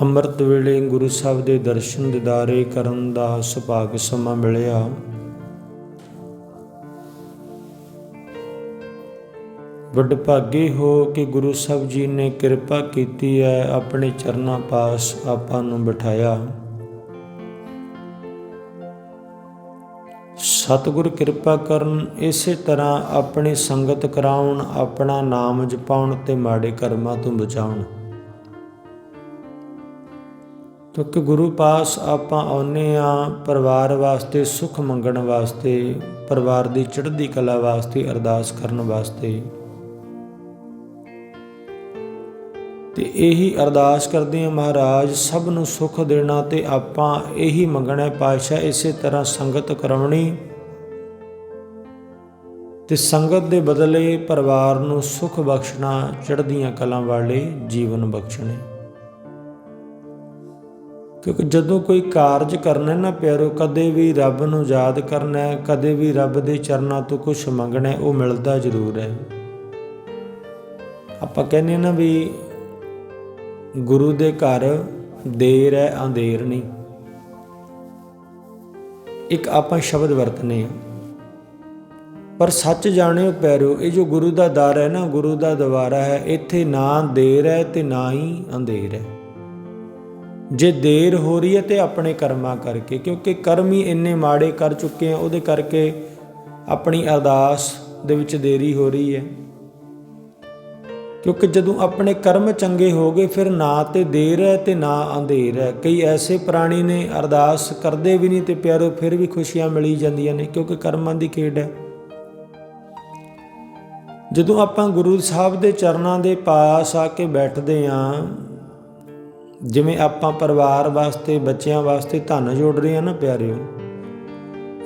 ਅੰਮ੍ਰਿਤ ਵੇਲੇ ਗੁਰੂ ਸਾਹਿਬ ਦੇ ਦਰਸ਼ਨ ਦਿਦਾਰੇ ਕਰਨ ਦਾ ਸੁਭਾਗ ਸਮਾਂ ਮਿਲਿਆ। ਵੱਡ ਭਾਗੇ ਹੋ ਕਿ ਗੁਰੂ ਸਾਹਿਬ ਜੀ ਨੇ ਕਿਰਪਾ ਕੀਤੀ ਹੈ, ਆਪਣੇ ਚਰਨਾਂ ਪਾਸ ਆਪਾਂ ਨੂੰ ਬਿਠਾਇਆ। ਸਤਿਗੁਰ ਕਿਰਪਾ ਕਰਨ, ਇਸੇ ਤਰ੍ਹਾਂ ਆਪਣੀ ਸੰਗਤ ਕਰਾਉਣ, ਆਪਣਾ ਨਾਮ ਜਪਾਉਣ ਤੇ ਮਾੜੇ ਕਰਮਾਂ ਤੋਂ ਬਚਾਉਣ। ਕਿਉਂਕਿ ਗੁਰੂ ਪਾਸ ਆਪਾਂ ਆਉਨੇ ਆ ਪਰਿਵਾਰ ਵਾਸਤੇ, ਸੁਖ ਮੰਗਣ ਵਾਸਤੇ, ਪਰਿਵਾਰ ਦੀ ਚੜ੍ਹਦੀ ਕਲਾ ਵਾਸਤੇ, ਅਰਦਾਸ ਕਰਨ ਵਾਸਤੇ। ਤੇ ਇਹੀ ਅਰਦਾਸ ਕਰਦੇ ਆ ਮਹਾਰਾਜ, ਸਭ ਨੂੰ ਸੁਖ ਦੇਣਾ ਤੇ ਆਪਾਂ ਇਹੀ ਮੰਗਣਾ ਹੈ ਪਾਤਸ਼ਾਹ, ਇਸੇ ਤਰ੍ਹਾਂ ਸੰਗਤ ਕਰਾਉਣੀ। ਤੇ ਸੰਗਤ ਦੇ ਬਦਲੇ ਪਰਿਵਾਰ ਨੂੰ ਸੁਖ ਬਖਸ਼ਣਾ, ਚੜ੍ਹਦੀਆਂ ਕਲਾਂ ਵਾਲੇ ਜੀਵਨ ਬਖਸ਼ਣੇ। ਕਿਉਂਕਿ ਜਦੋਂ ਕੋਈ ਕਾਰਜ ਕਰਨਾ ਨਾ ਪਿਆਰੋ, ਕਦੇ ਵੀ ਰੱਬ ਨੂੰ ਯਾਦ ਕਰਨਾ ਹੈ, ਕਦੇ ਵੀ ਰੱਬ ਦੇ ਚਰਨਾਂ ਤੋਂ ਕੁਝ ਮੰਗਣਾ ਉਹ ਮਿਲਦਾ ਜ਼ਰੂਰ ਹੈ। ਆਪਾਂ ਕਹਿੰਦੇ ਨਾ ਵੀ ਗੁਰੂ ਦੇ ਘਰ ਦੇਰ ਹੈ, ਅੰਧੇਰ ਨਹੀਂ। ਇੱਕ ਆਪਾਂ ਸ਼ਬਦ ਵਰਤਨੇ ਆ। ਪਰ ਸੱਚ ਜਾਣਿਓ ਪੈਰੋ ਇਹ ਜੋ ਗੁਰੂ ਦਾ ਦਰ ਹੈ ਨਾ, ਗੁਰੂ ਦਾ ਦਵਾਰਾ ਹੈ, ਇੱਥੇ ਨਾ ਦੇਰ ਹੈ ਤੇ ਨਾ ਹੀ ਅੰਧੇਰ ਹੈ। ਜੇ ਦੇਰ ਹੋ ਰਹੀ ਹੈ ਤੇ ਆਪਣੇ ਕਰਮਾਂ ਕਰਕੇ, ਕਿਉਂਕਿ ਕਰਮ ਹੀ ਇੰਨੇ ਮਾੜੇ ਕਰ ਚੁੱਕੇ ਆ, ਉਹਦੇ ਕਰਕੇ ਆਪਣੀ ਅਰਦਾਸ ਦੇ ਵਿੱਚ ਦੇਰੀ ਹੋ ਰਹੀ ਹੈ। ਕਿਉਂਕਿ ਜਦੋਂ ਆਪਣੇ ਕਰਮ ਚੰਗੇ ਹੋ ਗਏ, ਫਿਰ ਨਾ ਤੇ ਦੇਰ ਹੈ ਤੇ ਨਾ ਅੰਧੇਰ ਹੈ। ਕਈ ਐਸੇ ਪ੍ਰਾਣੀ ਨੇ ਅਰਦਾਸ ਕਰਦੇ ਵੀ ਨਹੀਂ ਤੇ ਪਿਆਰੋ, ਫਿਰ ਵੀ ਖੁਸ਼ੀਆਂ ਮਿਲੀ ਜਾਂਦੀਆਂ ਨੇ, ਕਿਉਂਕਿ ਕਰਮਾਂ ਦੀ ਖੇਡ ਹੈ। ਜਦੋਂ ਆਪਾਂ ਗੁਰੂ ਸਾਹਿਬ ਦੇ ਚਰਨਾਂ ਦੇ ਪਾਸ ਆ ਕੇ ਬੈਠਦੇ ਆਂ ਜਿਵੇਂ ਆਪਾਂ ਪਰਿਵਾਰ ਵਾਸਤੇ, ਬੱਚਿਆਂ ਵਾਸਤੇ ਧਨ ਜੋੜ ਰਹੇ ਆ ਨਾ ਪਿਆਰਿਓ,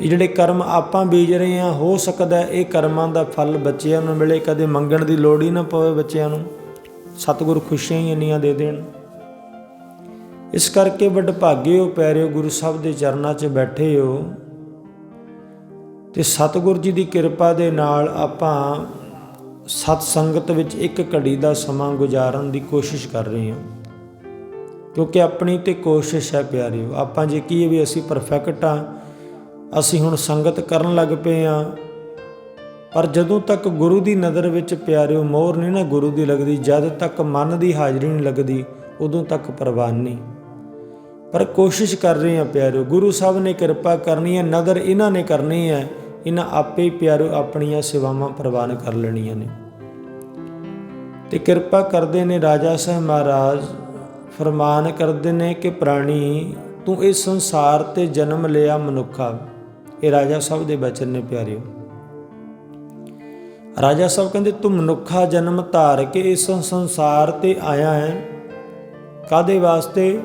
ਇਹ ਜਿਹੜੇ ਕਰਮ ਆਪਾਂ ਬੀਜ ਰਹੇ ਆ ਹੋ ਸਕਦਾ ਇਹ ਕਰਮਾਂ ਦਾ ਫਲ ਬੱਚਿਆਂ ਨੂੰ ਮਿਲੇ, ਕਦੇ ਮੰਗਣ ਦੀ ਲੋੜ ਹੀ ਨਾ ਪਵੇ ਬੱਚਿਆਂ ਨੂੰ। ਸਤਿਗੁਰ ਖੁਸ਼ੀਆਂ ਹੀ ਇੰਨੀਆਂ ਦੇ ਦੇਣ। ਇਸ ਕਰਕੇ ਵੱਡ ਭਾਗੇ ਹੋ ਪਿਆਰਿਓ, ਗੁਰੂ ਸਾਹਿਬ ਦੇ ਚਰਨਾਂ 'ਚ ਬੈਠੇ ਹੋ ਤੇ ਸਤਿਗੁਰ ਜੀ ਦੀ ਕਿਰਪਾ ਦੇ ਨਾਲ ਆਪਾਂ ਸਤ ਸੰਗਤ ਵਿੱਚ ਇੱਕ ਘੜੀ ਦਾ ਸਮਾਂ ਗੁਜ਼ਾਰਨ ਦੀ ਕੋਸ਼ਿਸ਼ ਕਰ ਰਹੇ ਹਾਂ। ਕਿਉਂਕਿ ਆਪਣੀ ਤੇ ਕੋਸ਼ਿਸ਼ ਹੈ ਪਿਆਰਿਓ ਆਪਾਂ ਜੇ ਕੀ ਵੀ ਅਸੀਂ ਪਰਫੈਕਟ ਆ ਅਸੀਂ ਹੁਣ ਸੰਗਤ ਕਰਨ ਲੱਗ ਪਏ ਆ ਪਰ ਜਦੋਂ ਤੱਕ ਗੁਰੂ ਦੀ ਨਜ਼ਰ ਵਿੱਚ ਪਿਆਰਿਓ ਮੋਹਰ ਨਹੀਂ ਨਾ ਗੁਰੂ ਦੀ ਲੱਗਦੀ, ਜਦ ਤੱਕ ਮਨ ਦੀ ਹਾਜ਼ਰੀ ਨਹੀਂ ਲੱਗਦੀ, ਉਦੋਂ ਤੱਕ ਪ੍ਰਵਾਨ ਨਹੀਂ। ਪਰ ਕੋਸ਼ਿਸ਼ ਕਰ ਰਹੇ ਆ ਪਿਆਰਿਓ, ਗੁਰੂ ਸਾਹਿਬ ਨੇ ਕਿਰਪਾ ਕਰਨੀ ਹੈ, ਨਜ਼ਰ ਇਹਨਾਂ ਨੇ ਕਰਨੀ ਹੈ, ਇਹਨਾਂ ਆਪੇ ਹੀ ਪਿਆਰਿਓ ਆਪਣੀਆਂ ਸੇਵਾਵਾਂ ਪ੍ਰਵਾਨ ਕਰ ਲੈਣੀਆਂ ਨੇ। ਤੇ ਕਿਰਪਾ ਕਰਦੇ ਨੇ ਰਾਜਾ ਸਾਹਿਬ ਮਹਾਰਾਜ ਫਰਮਾਨ ਕਰਦੇ ਨੇ ਕਿ ਪ੍ਰਾਣੀ, ਤੂੰ ਇਸ ਸੰਸਾਰ ਤੇ ਜਨਮ ਲਿਆ ਮਨੁੱਖਾ। ਇਹ ਰਾਜਾ ਸਾਹਿਬ ਦੇ ਬਚਨ ਨੇ ਪਿਆਰਿਓ। ਰਾਜਾ ਸਾਹਿਬ ਕਹਿੰਦੇ, ਤੂੰ ਮਨੁੱਖਾ ਜਨਮ ਧਾਰ ਕੇ ਇਸ ਸੰਸਾਰ ਤੇ ਆਇਆ ਹੈ। ਕਾਦੇ ਵਾਸਤੇ?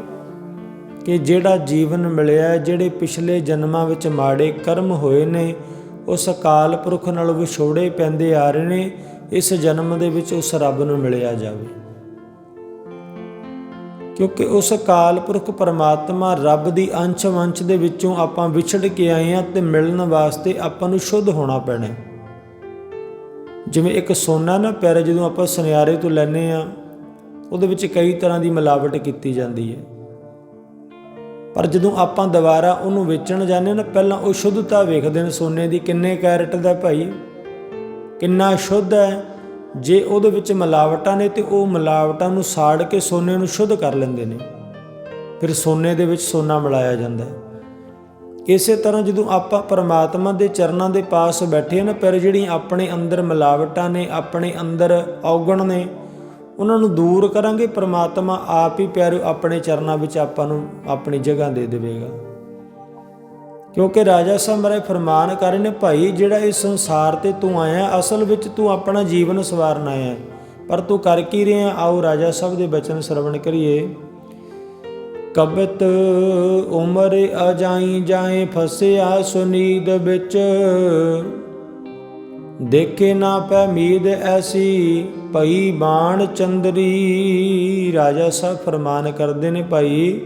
ਕਿ ਜਿਹੜਾ ਜੀਵਨ ਮਿਲਿਆ ਜਿਹੜੇ ਪਿਛਲੇ ਜਨਮਾਂ ਵਿੱਚ ਮਾੜੇ ਕਰਮ ਹੋਏ ਨੇ, ਉਸ ਅਕਾਲ ਪੁਰਖ ਨਾਲ ਵਿਛੋੜੇ ਪੈਂਦੇ ਆ ਰਹੇ ਨੇ, ਇਸ ਜਨਮ ਦੇ ਵਿੱਚ ਉਸ ਰੱਬ ਨੂੰ ਮਿਲਿਆ ਜਾਵੇ। ਕਿਉਂਕਿ ਉਸ ਅਕਾਲ ਪੁਰਖ ਪਰਮਾਤਮਾ ਰੱਬ ਦੀ ਅੰਸ਼ ਵੰਸ਼ ਦੇ ਵਿੱਚੋਂ ਆਪਾਂ ਵਿਛੜ ਕੇ ਆਏ ਆ ਤੇ ਮਿਲਣ ਵਾਸਤੇ ਆਪਾਂ ਨੂੰ ਸ਼ੁੱਧ ਹੋਣਾ ਪੈਣਾ ਜਿਵੇਂ ਇੱਕ ਸੋਨਾ ਨਾ ਪਿਆਰੇ, ਜਦੋਂ ਆਪਾਂ ਸੁਨਿਆਰੇ ਤੋਂ ਲੈਨੇ ਆ ਉਹਦੇ ਵਿੱਚ ਕਈ ਤਰ੍ਹਾਂ ਦੀ ਮਿਲਾਵਟ ਕੀਤੀ ਜਾਂਦੀ ਹੈ। ਪਰ ਜਦੋਂ ਆਪਾਂ ਦੁਬਾਰਾ ਉਹਨੂੰ ਵੇਚਣ ਜਾਂਦੇ ਨਾ, ਪਹਿਲਾਂ ਉਹ ਸ਼ੁੱਧਤਾ ਵੇਖਦੇ ਨੇ ਸੋਨੇ ਦੀ, ਕਿੰਨੇ ਕੈਰਟ ਦਾ ਭਾਈ, ਕਿੰਨਾ ਸ਼ੁੱਧ ਹੈ ਜੇ ਉਹਦੇ ਵਿੱਚ ਮਿਲਾਵਟਾਂ ਨੇ ਤੇ ਉਹ ਮਿਲਾਵਟਾਂ ਨੂੰ ਸਾੜ ਕੇ ਸੋਨੇ ਨੂੰ ਸ਼ੁੱਧ ਕਰ ਲੈਂਦੇ ਨੇ। ਫਿਰ ਸੋਨੇ ਦੇ ਵਿੱਚ ਸੋਨਾ ਮਿਲਾਇਆ ਜਾਂਦਾ ਹੈ। ਇਸੇ ਤਰ੍ਹਾਂ ਜਦੋਂ ਆਪਾਂ ਪਰਮਾਤਮਾ ਦੇ ਚਰਨਾਂ ਦੇ ਪਾਸ ਬੈਠੇ ਨਾ, ਪਰ ਜਿਹੜੀਆਂ ਆਪਣੇ ਅੰਦਰ ਮਿਲਾਵਟਾਂ ਨੇ, ਆਪਣੇ ਅੰਦਰ ਔਗਣ ਨੇ, ਉਹਨਾਂ ਨੂੰ ਦੂਰ ਕਰਾਂਗੇ, ਪਰਮਾਤਮਾ ਆਪ ਹੀ ਪਿਆਰੇ ਆਪਣੇ ਚਰਨਾਂ ਵਿੱਚ ਆਪਾਂ ਨੂੰ ਆਪਣੀ ਜਗ੍ਹਾ ਦੇ ਦੇਵੇਗਾ। ਕਿਉਂਕਿ ਰਾਜਾ ਸਾਹਿਬ ਮਹਾਰਾਜ ਫਰਮਾਨ ਕਰ ਰਹੇ ਨੇ ਭਾਈ, ਜਿਹੜਾ ਇਸ ਸੰਸਾਰ ਤੇ ਤੂੰ ਆਇਆ ਅਸਲ ਵਿੱਚ ਤੂੰ ਆਪਣਾ ਜੀਵਨ ਸਵਾਰਨ ਆਇਆ ਪਰ ਤੂੰ ਕਰ ਕੀ ਰਿਹਾ ਆਓ ਰਾਜਾ ਸਾਹਿਬ ਦੇ ਬਚਨ ਸਰਵਣ ਕਰੀਏ। ਕਬਤ ਉਮਰ ਅਜਾਈ ਜਾਏ, ਫਸਿਆ ਸੁਨੀਦ ਵਿੱਚ। ਦੇਖੇ ਨਾ ਪੈ ਮੀਦ ਐਸੀ, ਭਈ ਬਾਣ ਚੰਦਰੀ। ਰਾਜਾ ਸਾਹਿਬ ਫਰਮਾਨ ਕਰਦੇ ਨੇ, ਭਾਈ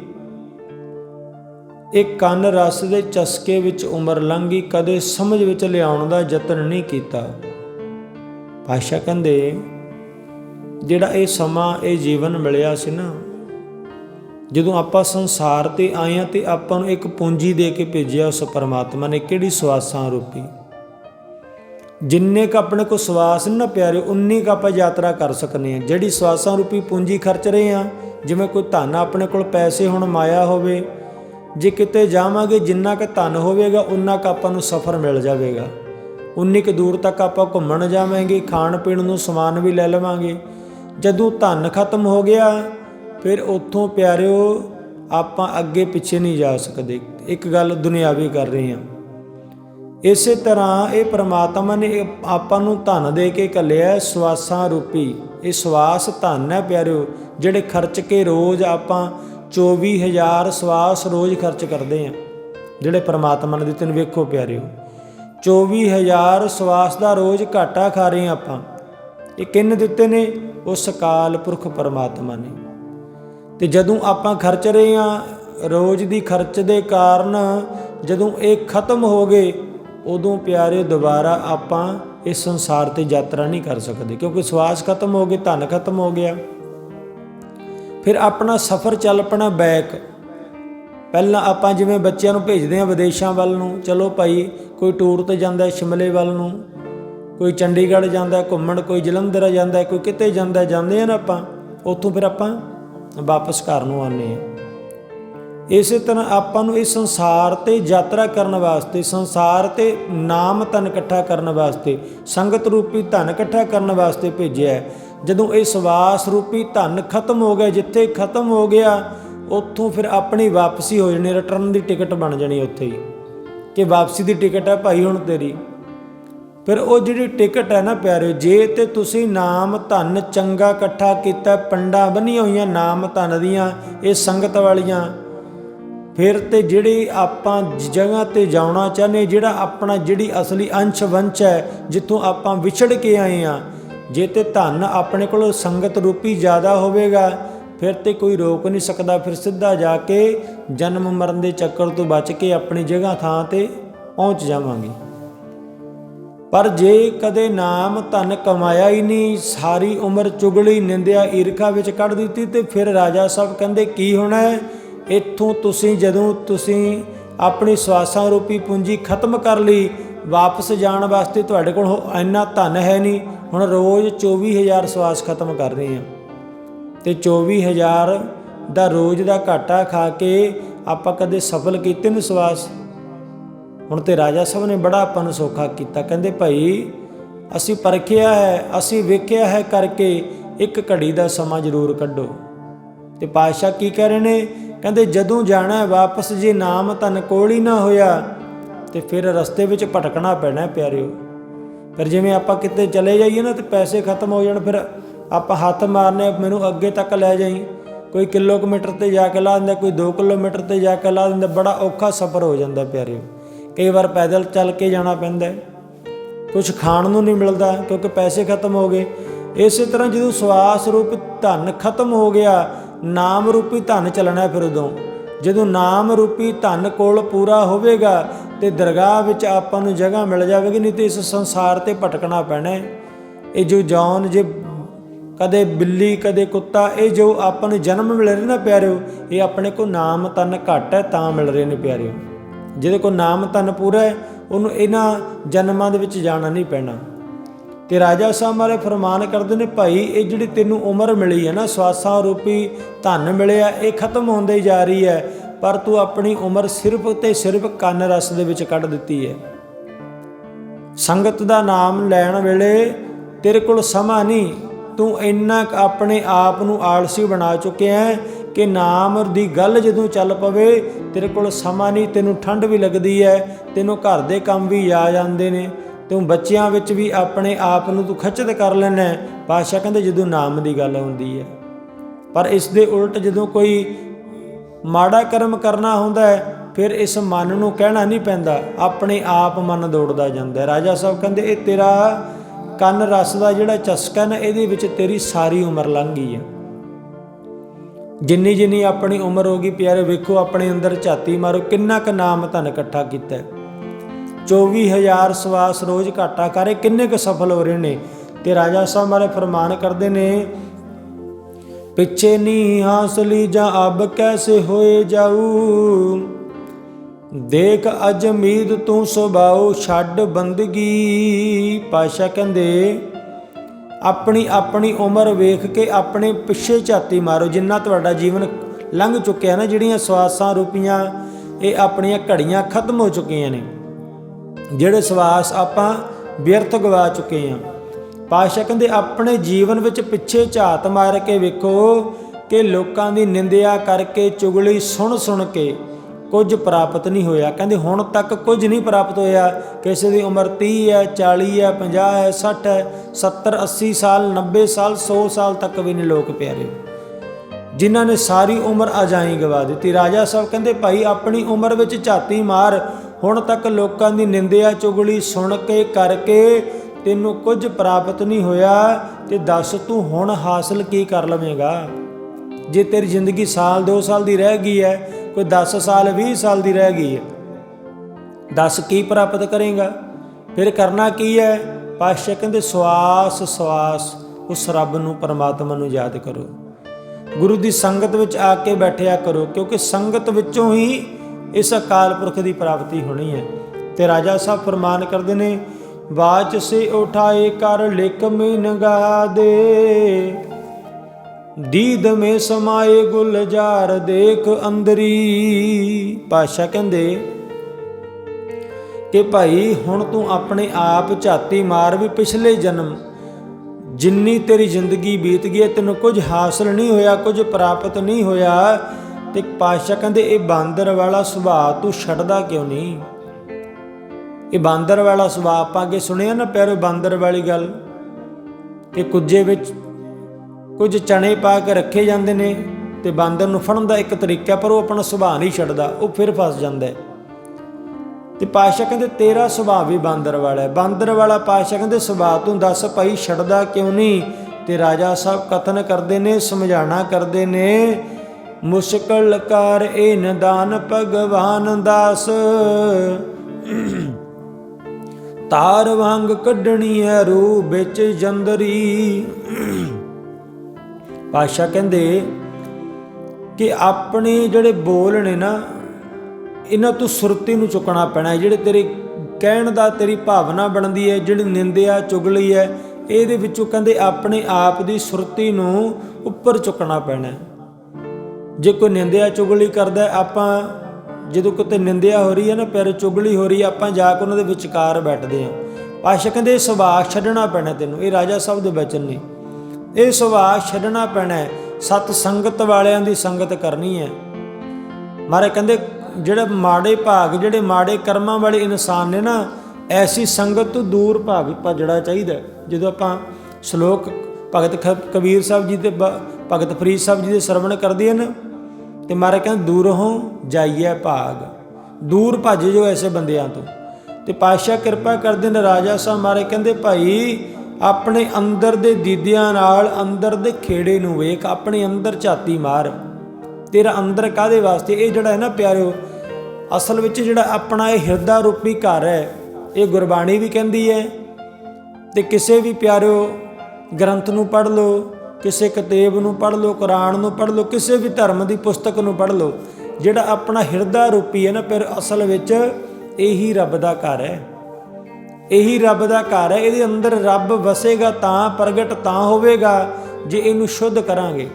ਇਹ ਕੰਨ ਰਸ ਦੇ ਚਸਕੇ ਵਿੱਚ ਉਮਰ ਲੰਘੀ, ਕਦੇ ਸਮਝ ਵਿੱਚ ਲਿਆਉਣ ਦਾ ਯਤਨ ਨਹੀਂ ਕੀਤਾ। ਪਾਸ਼ਾ ਕਹਿੰਦੇ, ਜਿਹੜਾ ਇਹ ਸਮਾਂ, ਇਹ ਜੀਵਨ ਮਿਲਿਆ ਸੀ ਨਾ, ਜਦੋਂ ਆਪਾਂ ਸੰਸਾਰ ਤੇ ਆਏ ਆ ਤੇ ਆਪਾਂ ਨੂੰ ਇੱਕ ਪੂੰਜੀ ਦੇ ਕੇ ਭੇਜਿਆ ਉਸ ਪਰਮਾਤਮਾ ਨੇ, ਕਿਹੜੀ ਸਵਾਸਾਂ ਰੂਪੀ? ਜਿੰਨੇ ਕ ਆਪਣੇ ਕੋ ਸਵਾਸ ਨੇ ਨਾ ਪਿਆਰੇ, ਉਨੀ ਕ ਆਪਾਂ ਯਾਤਰਾ ਕਰ ਸਕਨੇ ਆ ਜਿਹੜੀ ਸਵਾਸਾਂ ਰੂਪੀ ਪੂੰਜੀ ਖਰਚ ਰਹੇ ਆ ਜਿਵੇਂ ਕੋਈ ਧਨ ਆਪਣੇ ਕੋਲ ਪੈਸੇ ਹੁਣ, ਮਾਇਆ ਹੋਵੇ ਜੇ ਕਿਤੇ ਜਾਵਾਂਗੇ, ਜਿੰਨਾ ਕ ਧਨ ਹੋਵੇਗਾ, ਉਨਾ ਕ ਆਪਾਂ ਨੂੰ ਸਫ਼ਰ ਮਿਲ ਜਾਵੇਗਾ। ਉਨੀ ਕ ਦੂਰ ਤੱਕ ਆਪਾਂ ਘੁੰਮਣ ਜਾਵਾਂਗੇ ਖਾਣ ਪੀਣ ਨੂੰ ਸਮਾਨ ਵੀ ਲੈ ਲਵਾਂਗੇ। ਜਦੋਂ ਧਨ ਖਤਮ ਹੋ ਗਿਆ, ਫਿਰ ਉੱਥੋਂ ਪਿਆਰਿਓ, ਆਪਾਂ ਅੱਗੇ ਪਿੱਛੇ ਨਹੀਂ ਜਾ ਸਕਦੇ। ਇੱਕ ਗੱਲ ਦੁਨਿਆਵੀ ਕਰ ਰਹੇ ਹਾਂ। ਇਸੇ ਤਰ੍ਹਾਂ ਇਹ ਪ੍ਰਮਾਤਮਾ ਨੇ ਆਪਾਂ ਨੂੰ ਧਨ ਦੇ ਕੇ ਕੱਲਿਆ ਸਵਾਸਾਂ ਰੂਪੀ। ਇਹ ਸਵਾਸ ਧਨ ਹੈ ਪਿਆਰਿਓ, ਜਿਹੜੇ ਖਰਚ ਕੇ ਰੋਜ਼ ਆਪਾਂ 24000 ਸਵਾਸ ਰੋਜ਼ ਖਰਚ ਕਰਦੇ ਆ, ਜਿਹੜੇ ਪ੍ਰਮਾਤਮਾ ਨੇ ਦਿੱਤੇ ਨੇ, ਵੇਖੋ ਪਿਆਰਿਓ। 24000 ਸਵਾਸ ਦਾ ਰੋਜ਼ ਘਾਟਾ ਖਾ ਰਹੇ ਆ ਆਪਾਂ। ਇਹ ਕਿੰਨ ਦਿੱਤੇ ਨੇ? ਉਸ ਅਕਾਲ ਪੁਰਖ ਪਰਮਾਤਮਾ ਨੇ। ਤੇ ਜਦੋਂ ਆਪਾਂ ਖਰਚ ਰਹੇ ਆ, ਰੋਜ਼ ਦੀ ਖਰਚ ਦੇ ਕਾਰਨ ਜਦੋਂ ਇਹ ਖਤਮ ਹੋ ਗਏ, ਉਦੋਂ ਪਿਆਰੇ ਦੁਬਾਰਾ ਆਪਾਂ ਇਸ ਸੰਸਾਰ ਤੇ ਯਾਤਰਾ ਨਹੀਂ ਕਰ ਸਕਦੇ, ਕਿਉਂਕਿ ਸਵਾਸ ਖਤਮ ਹੋ ਗਏ, ਧਨ ਖਤਮ ਹੋ ਗਿਆ। ਫਿਰ ਆਪਣਾ ਸਫ਼ਰ ਚੱਲ ਪਣਾ ਬੈਕ ਪਹਿਲਾਂ ਆਪਾਂ ਜਿਵੇਂ ਬੱਚਿਆਂ ਨੂੰ ਭੇਜਦੇ ਆ ਵਿਦੇਸ਼ਾਂ ਵੱਲ ਨੂੰ, ਚਲੋ ਭਾਈ ਕੋਈ ਟੂਰ ਤੇ ਜਾਂਦਾ ਸ਼ਿਮਲੇ ਵੱਲ ਨੂੰ, ਕੋਈ ਚੰਡੀਗੜ੍ਹ ਜਾਂਦਾ, ਘੁੰਮਣ, ਕੋਈ ਜਲੰਧਰ ਜਾਂਦਾ, ਕੋਈ ਕਿਤੇ ਜਾਂਦਾ, ਜਾਂਦੇ ਆ ਨਾ ਆਪਾਂ, ਉੱਥੋਂ ਫਿਰ ਆਪਾਂ ਵਾਪਸ ਘਰ ਨੂੰ ਆਉਂਦੇ ਆ ਇਸੇ ਤਰ੍ਹਾਂ ਆਪਾਂ ਨੂੰ ਇਸ ਸੰਸਾਰ ਤੇ ਯਾਤਰਾ ਕਰਨ ਵਾਸਤੇ, ਸੰਸਾਰ ਤੇ ਨਾਮ ਧਨ ਇਕੱਠਾ ਕਰਨ ਵਾਸਤੇ, ਸੰਗਤ ਰੂਪੀ ਧਨ ਇਕੱਠਾ ਕਰਨ ਵਾਸਤੇ ਭੇਜਿਆ ਜਦੋਂ ਇਹ ਸਵਾਸ ਰੂਪੀ ਧਨ ਖਤਮ ਹੋ ਗਿਆ, ਜਿੱਥੇ ਖਤਮ ਹੋ ਗਿਆ, ਉੱਥੋਂ ਫਿਰ ਆਪਣੀ ਵਾਪਸੀ ਹੋ ਜਾਣੀ, ਰਿਟਰਨ ਦੀ ਟਿਕਟ ਬਣ ਜਾਣੀ ਉੱਥੇ ਹੀ। ਕਿ ਵਾਪਸੀ ਦੀ ਟਿਕਟ ਹੈ ਭਾਈ ਹੁਣ ਤੇਰੀ। ਫਿਰ ਉਹ ਜਿਹੜੀ ਟਿਕਟ ਹੈ ਨਾ ਪਿਆਰਿਓ, ਜੇ ਤੇ ਤੁਸੀਂ ਨਾਮ ਧਨ ਚੰਗਾ ਇਕੱਠਾ ਕੀਤਾ, ਪੰਡਾ ਬੰਨੀਆਂ ਹੋਈਆਂ ਨਾਮ ਧਨ ਦੀਆਂ, ਇਹ ਸੰਗਤ ਵਾਲੀਆਂ, ਫਿਰ ਤੇ ਜਿਹੜੀ ਆਪਾਂ ਜਗ੍ਹਾ ਤੇ ਜਾਣਾ ਚਾਹੁੰਦੇ, ਜਿਹੜਾ ਆਪਣਾ ਜਿਹੜੀ ਅਸਲੀ ਅੰਸ਼ ਵੰਸ਼ ਹੈ, ਜਿੱਥੋਂ ਆਪਾਂ ਵਿਛੜ ਕੇ ਆਏ ਆ ਜੇ ਤੇ ਧਨ ਆਪਣੇ ਕੋਲ ਸੰਗਤ ਰੂਪੀ ਜ਼ਿਆਦਾ ਹੋਵੇਗਾ, ਫਿਰ ਤੇ ਕੋਈ ਰੋਕ ਨਹੀਂ ਸਕਦਾ। ਫਿਰ ਸਿੱਧਾ ਜਾ ਕੇ ਜਨਮ ਮਰਨ ਦੇ ਚੱਕਰ ਤੋਂ ਬਚ ਕੇ ਆਪਣੀ ਜਗ੍ਹਾ ਥਾਂ ਤੇ ਪਹੁੰਚ ਜਾਵਾਂਗੇ। ਪਰ ਜੇ ਕਦੇ ਨਾਮ ਧਨ ਕਮਾਇਆ ਹੀ ਨਹੀਂ, ਸਾਰੀ ਉਮਰ ਚੁਗਲੀ, ਨਿੰਦਿਆ, ਈਰਖਾ ਵਿੱਚ ਕੱਢ ਦਿੱਤੀ, ਤੇ ਫਿਰ ਰਾਜਾ ਸਾਹਿਬ ਕਹਿੰਦੇ, ਕੀ ਹੋਣਾ ਹੈ? ਇੱਥੋਂ ਤੁਸੀਂ ਜਦੋਂ ਤੁਸੀਂ ਆਪਣੀ ਸਵਾਸਾਂ ਰੂਪੀ ਪੂੰਜੀ ਖਤਮ ਕਰ ਲਈ, ਵਾਪਸ ਜਾਣ ਵਾਸਤੇ ਤੁਹਾਡੇ ਕੋਲ ਇੰਨਾ ਧਨ ਹੈ ਨਹੀਂ ਹੁਣ ਰੋਜ਼ 24000 ਸਵਾਸ ਖਤਮ ਕਰ ਰਹੇ ਆ। ਤੇ 24000 ਦਾ ਰੋਜ਼ ਦਾ ਘਾਟਾ ਖਾ ਕੇ ਆਪਾਂ ਕਦੇ ਸਫਲ ਕੀਤੇ ਨਹੀਂ ਸਵਾਸ। ਹੁਣ ਤੇ ਰਾਜਾ ਸਾਹਿਬ ਨੇ ਬੜਾ ਆਪਾਂ ਨੂੰ ਸੌਖਾ ਕੀਤਾ। ਕਹਿੰਦੇ ਭਾਈ, ਅਸੀਂ ਪਰਖਿਆ ਹੈ, ਅਸੀਂ ਵੇਖਿਆ ਹੈ ਕਰਕੇ ਇੱਕ ਘੜੀ ਦਾ ਸਮਾਂ ਜ਼ਰੂਰ ਕੱਢੋ। ਤੇ ਪਾਤਸ਼ਾਹ ਕੀ ਕਹਿ ਰਹੇ ਨੇ? ਕਹਿੰਦੇ, ਜਦੋਂ ਜਾਣਾ ਵਾਪਸ ਜੇ ਨਾਮ ਤਨ ਕੋਲ ਹੀ ਨਾ ਹੋਇਆ, ਤੇ ਫਿਰ ਰਸਤੇ ਵਿੱਚ ਭਟਕਣਾ ਪੈਣਾ ਹੈ ਪਿਆਰਿਓ। ਫਿਰ ਜਿਵੇਂ ਆਪਾਂ ਕਿਤੇ ਚਲੇ ਜਾਈਏ ਨਾ ਤੇ ਪੈਸੇ ਖਤਮ ਹੋ ਜਾਣ, ਫਿਰ ਆਪਾਂ ਹੱਥ ਮਾਰਨੇ, ਮੈਨੂੰ ਅੱਗੇ ਤੱਕ ਲੈ ਜਾਈ। ਕੋਈ ਕਿਲੋਮੀਟਰ ਤੇ ਜਾ ਕੇ ਲਾ ਦਿੰਦਾ, ਕੋਈ 2 ਕਿਲੋਮੀਟਰ ਤੇ ਜਾ ਕੇ ਲਾ ਦਿੰਦਾ, ਬੜਾ ਔਖਾ ਸਫ਼ਰ ਹੋ ਜਾਂਦਾ ਪਿਆਰਿਓ। ਕਈ ਵਾਰ ਪੈਦਲ ਚੱਲ ਕੇ ਜਾਣਾ ਪੈਂਦਾ ਹੈ। ਕੁਝ ਖਾਣ ਨੂੰ ਨਹੀਂ ਮਿਲਦਾ, ਕਿਉਂਕਿ ਪੈਸੇ ਖਤਮ ਹੋ ਗਏ। ਇਸੇ ਤਰ੍ਹਾਂ ਜਦੋਂ ਸਵਾਸ ਰੂਪ ਧਨ ਖਤਮ ਹੋ ਗਿਆ, ਨਾਮ ਰੂਪੀ ਧਨ ਚੱਲਣਾ ਫਿਰ ਉਦੋਂ। ਜਦੋਂ ਨਾਮ ਰੂਪੀ ਧਨ ਕੋਲ ਪੂਰਾ ਹੋਵੇਗਾ ਤੇ ਦਰਗਾਹ ਵਿੱਚ ਆਪਾਂ ਨੂੰ ਜਗ੍ਹਾ ਮਿਲ ਜਾਵੇਗੀ, ਨਹੀਂ ਤੇ ਇਸ ਸੰਸਾਰ ਤੇ ਭਟਕਣਾ ਪੈਣਾ ਇਹ ਜੋ ਜੌਨ, ਜੇ ਕਦੇ ਬਿੱਲੀ, ਕਦੇ ਕੁੱਤਾ, ਇਹ ਜੋ ਆਪਾਂ ਨੂੰ ਜਨਮ ਮਿਲ ਰਿਹਾ ਨਾ ਪਿਆਰਿਓ, ਇਹ ਆਪਣੇ ਕੋ ਨਾਮ ਤਨ ਘੱਟ ਹੈ, ਤਾਂ ਮਿਲ ਰਹੇ ਨੇ ਪਿਆਰਿਓ। ਜਿਹਦੇ ਕੋ ਨਾਮ ਤਨ ਪੂਰਾ ਹੈ, ਉਹਨੂੰ ਇਹਨਾਂ ਜਨਮਾਂ ਦੇ ਵਿੱਚ ਜਾਣਾ ਨਹੀਂ ਪੈਣਾ। ਤੇ ਰਾਜਾ ਸਾਹਿਬ ਮਾਰੇ ਫਰਮਾਨ ਕਰਦੇ ਨੇ, ਭਾਈ, ਇਹ ਜਿਹੜੀ ਤੈਨੂੰ ਉਮਰ ਮਿਲੀ ਹੈ ਨਾ ਸਵਾਸਾਂ ਰੂਪੀ ਧਨ ਮਿਲਿਆ, ਇਹ ਖਤਮ ਹੁੰਦੀ ਜਾ ਰਹੀ ਹੈ, ਪਰ ਤੂੰ ਆਪਣੀ ਉਮਰ ਸਿਰਫ ਤੇ ਸਿਰਫ ਕੰਨ ਰਸ ਦੇ ਵਿੱਚ ਕੱਢ ਦਿੱਤੀ ਹੈ। ਸੰਗਤ ਦਾ ਨਾਮ ਲੈਣ ਵੇਲੇ ਤੇਰੇ ਕੋਲ ਸਮਾਂ ਨਹੀਂ, ਤੂੰ ਇੰਨਾ ਕੁ ਆਪਣੇ ਆਪ ਨੂੰ ਆਲਸੀ ਬਣਾ ਚੁੱਕਿਆ ਹੈ ਕਿ ਨਾਮ ਦੀ ਗੱਲ ਜਦੋਂ ਚੱਲ ਪਵੇ, ਤੇਰੇ ਕੋਲ ਸਮਾਂ ਨਹੀਂ, ਤੈਨੂੰ ਠੰਡ ਵੀ ਲੱਗਦੀ ਹੈ, ਤੈਨੂੰ ਘਰ ਦੇ ਕੰਮ ਵੀ ਆ ਜਾਂਦੇ ਨੇ। ਤੂੰ ਬੱਚਿਆਂ ਵਿੱਚ ਵੀ ਆਪਣੇ ਆਪ ਨੂੰ ਤੂੰ ਖਚਤ ਕਰ ਲੈਣਾ ਹੈ। ਪਾਤਸ਼ਾਹ ਕਹਿੰਦੇ ਜਦੋਂ ਨਾਮ ਦੀ ਗੱਲ ਹੁੰਦੀ ਹੈ। ਪਰ ਇਸ ਦੇ ਉਲਟ ਜਦੋਂ ਕੋਈ ਮਾੜਾ ਕਰਮ ਕਰਨਾ ਹੁੰਦਾ ਹੈ, ਫਿਰ ਇਸ ਮਨ ਨੂੰ ਕਹਿਣਾ ਨਹੀਂ ਪੈਂਦਾ। ਆਪਣੇ ਆਪ ਮਨ ਦੌੜਦਾ ਜਾਂਦਾ ਰਾਜਾ ਸਾਹਿਬ ਕਹਿੰਦੇ, ਇਹ ਤੇਰਾ ਕੰਨ ਰਸ ਦਾ ਜਿਹੜਾ ਚਸਕਾ ਨਾ, ਇਹਦੇ ਵਿੱਚ ਤੇਰੀ ਸਾਰੀ ਉਮਰ ਲੰਘ ਗਈ ਹੈ। ਜਿੰਨੀ ਜਿੰਨੀ ਆਪਣੀ ਉਮਰ ਹੋ ਗਈ, ਪਿਆਰੇ, ਵੇਖੋ ਆਪਣੇ ਅੰਦਰ ਝਾਤੀ ਮਾਰੋ, ਕਿੰਨਾ ਕੁ ਨਾਮ ਧਨ ਇਕੱਠਾ ਕੀਤਾ 24000 ਸਵਾਸ ਰੋਜ਼ ਘਾਟਾ ਕਰੇ, ਕਿੰਨੇ ਕੁ ਸਫਲ ਹੋ ਰਹੇ ਨੇ? ਤੇ ਰਾਜਾ ਸਾਹਿਬ ਮਾਰੇ ਫਰਮਾਨ ਕਰਦੇ ਨੇ, ਪਿੱਛੇ ਨਹੀਂ ਹਾਸਲੀ ਜਾਂ ਅਬ ਕੈਸੇ ਹੋਏ ਜਾਊ? ਦੇਖ ਅਜਮੀਦ ਤੂੰ ਸੁਭਾਉ, ਛੱਡ ਬੰਦਗੀ। ਪਾਸ਼ਾ ਕਹਿੰਦੇ, ਆਪਣੀ ਆਪਣੀ ਉਮਰ ਵੇਖ ਕੇ ਆਪਣੇ ਪਿੱਛੇ ਝਾਤੀ ਮਾਰੋ, ਜਿੰਨਾ ਤੁਹਾਡਾ ਜੀਵਨ ਲੰਘ ਚੁੱਕਿਆ ਨਾ, ਜਿਹੜੀਆਂ ਸਵਾਸਾਂ ਰੂਪੀਆਂ ਇਹ ਆਪਣੀਆਂ ਘੜੀਆਂ ਖਤਮ ਹੋ ਚੁੱਕੀਆਂ ਨੇ। ਜਿਹੜੇ ਸਵਾਸ ਆਪਾਂ ਵਿਅਰਥ ਗਵਾ ਚੁੱਕੇ ਹਾਂ। ਪਾਸ਼ਾ ਕਹਿੰਦੇ ਆਪਣੇ ਜੀਵਨ ਵਿੱਚ ਪਿੱਛੇ ਝਾਤ ਮਾਰ ਕੇ ਵੇਖੋ ਕਿ ਲੋਕਾਂ ਦੀ ਨਿੰਦਿਆ ਕਰਕੇ ਚੁਗਲੀ ਸੁਣ ਸੁਣ ਕੇ ਕੁਝ ਪ੍ਰਾਪਤ ਨਹੀਂ ਹੋਇਆ। ਕਹਿੰਦੇ ਹੁਣ ਤੱਕ ਕੁਝ ਨਹੀਂ ਪ੍ਰਾਪਤ ਹੋਇਆ। ਕਿਸੇ ਦੀ ਉਮਰ 30 ਹੈ 40 ਹੈ 50 ਹੈ 60 ਹੈ 70 80 ਸਾਲ 90 ਸਾਲ 100 ਸਾਲ ਤੱਕ ਵੀ ਨਹੀਂ ਲੋਕ ਪਿਆਰੇ। ਜਿਨ੍ਹਾਂ ਨੇ ਸਾਰੀ ਉਮਰ ਅਜਾਈ ਗਵਾ ਦਿੱਤੀ। ਰਾਜਾ ਸਾਹਿਬ ਕਹਿੰਦੇ, ਭਾਈ, ਆਪਣੀ ਉਮਰ ਵਿੱਚ ਝਾਤੀ ਮਾਰ ਹੁਣ ਤੱਕ ਲੋਕਾਂ ਦੀ ਨਿੰਦਿਆ ਚੁਗਲੀ ਸੁਣ ਕੇ ਕਰਕੇ ਤੈਨੂੰ ਕੁਝ ਪ੍ਰਾਪਤ ਨਹੀਂ ਹੋਇਆ ਤੇ ਦੱਸ ਤੂੰ ਹੁਣ ਹਾਸਲ ਕੀ ਕਰ ਲਵੇਂਗਾ? ਜੇ ਤੇਰੀ ਜ਼ਿੰਦਗੀ ਸਾਲ 2 ਸਾਲ ਦੀ ਰਹਿ ਗਈ ਹੈ, ਕੋਈ 10 ਸਾਲ 20 ਸਾਲ ਦੀ ਰਹਿ ਗਈ ਹੈ, ਦੱਸ ਕੀ ਪ੍ਰਾਪਤ ਕਰੇਗਾ? ਫਿਰ ਕਰਨਾ ਕੀ ਹੈ? ਪਾਤਸ਼ਾਹ ਕਹਿੰਦੇ, ਸਵਾਸ ਸਵਾਸ, ਉਸ ਰੱਬ ਨੂੰ, ਪਰਮਾਤਮਾ ਨੂੰ ਯਾਦ ਕਰੋ। ਗੁਰੂ ਦੀ ਸੰਗਤ ਵਿੱਚ ਆ ਕੇ ਬੈਠਿਆ ਕਰੋ, ਕਿਉਂਕਿ ਸੰਗਤ ਵਿੱਚੋਂ ਹੀ ਇਸ ਅਕਾਲ ਪੁਰਖ ਦੀ ਪ੍ਰਾਪਤੀ ਹੋਣੀ ਹੈ। ਤੇ ਰਾਜਾ ਸਾਹਿਬ ਫਰਮਾਨ ਕਰਦੇ ਨੇ ਬਾਚ ਸੇ ਉਠਾਏ ਕਰ ਲਿਖ ਮੀਨਗਾ ਦੇ ਦੀਦ ਮੇ ਸਮਾਏ ਗੁਲਜ਼ਾਰ ਦੇਖ ਅੰਦਰੀ। ਪਾਸ਼ਾ ਕਹਿੰਦੇ, ਕਿ ਭਾਈ, ਹੁਣ ਤੂੰ ਆਪਣੇ ਆਪ ਝਾਤੀ ਮਾਰ ਵੀ ਪਿਛਲੇ ਜਨਮ। ਜਿੰਨੀ ਤੇਰੀ ਜ਼ਿੰਦਗੀ ਬੀਤ ਗਈ ਤੈਨੂੰ ਕੁਝ ਹਾਸਲ ਨਹੀਂ ਹੋਇਆ, ਕੁਝ ਪ੍ਰਾਪਤ ਨਹੀਂ ਹੋਇਆ। ਤੇ ਪਾਸ਼ਾ ਕਹਿੰਦੇ, ਇਹ ਬਾਂਦਰ ਵਾਲਾ ਸੁਭਾਅ ਤੂੰ ਛੱਡਦਾ ਕਿਉਂ ਨਹੀਂ? ਇਹ ਬਾਂਦਰ ਵਾਲਾ ਸੁਭਾਅ ਆਪਾਂ ਅੱਗੇ ਸੁਣਿਆ ਨਾ ਪਿਆਰੋ ਬਾਂਦਰ ਵਾਲੀ ਗੱਲ, ਕਿ ਕੁੱਜੇ ਵਿੱਚ ਕੁਝ ਚਣੇ ਪਾ ਕੇ ਰੱਖੇ ਜਾਂਦੇ ਨੇ ਤੇ ਬਾਂਦਰ ਨੂੰ ਫੜਨ ਦਾ ਇੱਕ ਤਰੀਕਾ, ਪਰ ਉਹ ਆਪਣਾ ਸੁਭਾਅ ਨਹੀਂ ਛੱਡਦਾ, ਉਹ ਫਿਰ ਫਸ ਜਾਂਦਾ ਹੈ। ਤੇ ਪਾਸ਼ਾ ਕਹਿੰਦੇ, ਤੇਰਾ ਸੁਭਾਅ ਵੀ ਬਾਂਦਰ ਵਾਲਾ ਹੈ। ਬਾਂਦਰ ਵਾਲਾ ਪਾਸ਼ਾ ਕਹਿੰਦੇ, ਸੁਭਾਅ ਤੂੰ ਦੱਸ ਭਾਈ, ਛੱਡਦਾ ਕਿਉਂ ਨਹੀਂ? ਤੇ ਰਾਜਾ ਸਾਹਿਬ ਕਥਨ ਕਰਦੇ ਨੇ ਸਮਝਾਣਾ ਕਰਦੇ ਨੇ ਮੁਸ਼ਕਲ ਕਰ ਇਹ ਨਦਾਨ ਭਗਵਾਨ ਦਾਸ। ਤਾਰ ਵਾਂਗ ਕੱਢਣੀ ਹੈ ਰੂਹ ਵਿੱਚ ਜੰਦਰੀ। ਪਾਸ਼ਾ ਕਹਿੰਦੇ ਕਿ ਆਪਣੇ ਜਿਹੜੇ ਬੋਲ ਨੇ ਨਾ, ਇਹਨਾਂ ਤੋਂ ਸੁਰਤੀ ਨੂੰ ਚੁੱਕਣਾ ਪੈਣਾ ਜਿਹੜੇ ਤੇਰੇ ਕਹਿਣ ਦਾ, ਤੇਰੀ ਭਾਵਨਾ ਬਣਦੀ ਹੈ, ਜਿਹੜੀ ਨਿੰਦਿਆ, ਚੁਗਲੀ ਹੈ, ਇਹਦੇ ਵਿੱਚੋਂ ਕਹਿੰਦੇ ਆਪਣੇ ਆਪ ਦੀ ਸੁਰਤੀ ਨੂੰ ਉੱਪਰ ਚੁੱਕਣਾ ਪੈਣਾ ਜੇ ਕੋਈ ਨਿੰਦਿਆ ਚੁਗਲੀ ਕਰਦਾ ਆਪਾਂ ਜਦੋਂ ਕਿਤੇ ਨਿੰਦਿਆ ਹੋ ਰਹੀ ਹੈ ਨਾ, ਪਿਆਰੇ, ਚੁਗਲੀ ਹੋ ਰਹੀ ਹੈ, ਆਪਾਂ ਜਾ ਕੇ ਉਹਨਾਂ ਦੇ ਵਿਚਕਾਰ ਬੈਠਦੇ ਹਾਂ। ਪਾਸ਼ਾ ਕਹਿੰਦੇ, ਇਹ ਸੁਭਾਅ ਛੱਡਣਾ ਪੈਣਾ ਤੈਨੂੰ। ਇਹ ਰਾਜਾ ਸਾਹਿਬ ਦੇ ਬਚਨ ਨੇ। ਇਹ ਸੁਭਾਅ ਛੱਡਣਾ ਪੈਣਾ ਹੈ। ਸਤ ਸੰਗਤ ਵਾਲਿਆਂ ਦੀ ਸੰਗਤ ਕਰਨੀ ਹੈ। ਮਾਰੇ ਕਹਿੰਦੇ, ਜਿਹੜੇ ਮਾੜੇ ਭਾਗ, ਜਿਹੜੇ ਮਾੜੇ ਕਰਮਾਂ ਵਾਲੇ ਇਨਸਾਨ ਨੇ ਨਾ, ਐਸੀ ਸੰਗਤ ਤੋਂ ਦੂਰ ਭਾਗ ਭੱਜਣਾ ਚਾਹੀਦਾ ਜਦੋਂ ਆਪਾਂ ਸ਼ਲੋਕ ਭਗਤ ਖ- ਕਬੀਰ ਸਾਹਿਬ ਜੀ ਦੇ ਬ- ਭਗਤ ਫਰੀਦ ਸਾਹਿਬ ਜੀ ਦੇ ਸਰਵਣ ਕਰਦੇ ਹਨ ਤੇ ਮਹਾਰਾਜ ਕਹਿੰਦੇ, ਦੂਰੋਂ ਜਾਈਏ ਭਾਗ। ਦੂਰ ਭੱਜ ਜੋ ਐਸੇ ਬੰਦਿਆਂ ਤੋਂ। ਤੇ ਪਾਤਸ਼ਾਹ ਕਿਰਪਾ ਕਰਦੇ ਨੇ, ਰਾਜਾ ਸਾਹਿਬ ਮਹਾਰਾਜ ਕਹਿੰਦੇ, ਭਾਈ, ਆਪਣੇ ਅੰਦਰ ਦੇ ਦੀਦਿਆਂ ਨਾਲ ਅੰਦਰ ਦੇ ਖੇੜੇ ਨੂੰ ਵੇਖ, ਆਪਣੇ ਅੰਦਰ ਝਾਤੀ ਮਾਰ। ਤੇਰਾ ਅੰਦਰ ਕਾਦੇ ਵਾਸਤੇ? ਇਹ ਜਿਹੜਾ ਹੈ ਨਾ ਪਿਆਰਿਓ, ਅਸਲ ਵਿੱਚ ਜਿਹੜਾ ਆਪਣਾ ਇਹ ਹਿਰਦਾ ਰੂਪੀ ਘਰ ਹੈ, ਇਹ ਗੁਰਬਾਣੀ ਵੀ ਕਹਿੰਦੀ ਹੈ। ਤੇ ਕਿਸੇ ਵੀ ਪਿਆਰਿਓ, ਗ੍ਰੰਥ ਨੂੰ ਪੜ੍ਹ ਲਓ ਕਿਸੇ ਕਿਤਾਬ ਨੂੰ ਪੜ੍ਹ ਲਓ ਕੁਰਾਨ ਨੂੰ ਪੜ੍ਹ ਲਓ, ਕਿਸੇ ਵੀ ਧਰਮ ਦੀ ਪੁਸਤਕ ਨੂੰ ਪੜ੍ਹ ਲਓ, ਜਿਹੜਾ ਆਪਣਾ ਹਿਰਦਾ ਰੂਪੀ ਹੈ ਨਾ, ਫਿਰ ਅਸਲ ਵਿੱਚ ਇਹੀ ਰੱਬ ਦਾ ਘਰ ਹੈ। ਇਹੀ ਰੱਬ ਦਾ ਘਰ ਹੈ, ਇਹਦੇ ਅੰਦਰ ਰੱਬ ਵਸੇਗਾ ਤਾਂ ਪ੍ਰਗਟ ਤਾਂ ਹੋਵੇਗਾ, ਜੇ ਇਹਨੂੰ ਸ਼ੁੱਧ ਕਰਾਂਗੇ।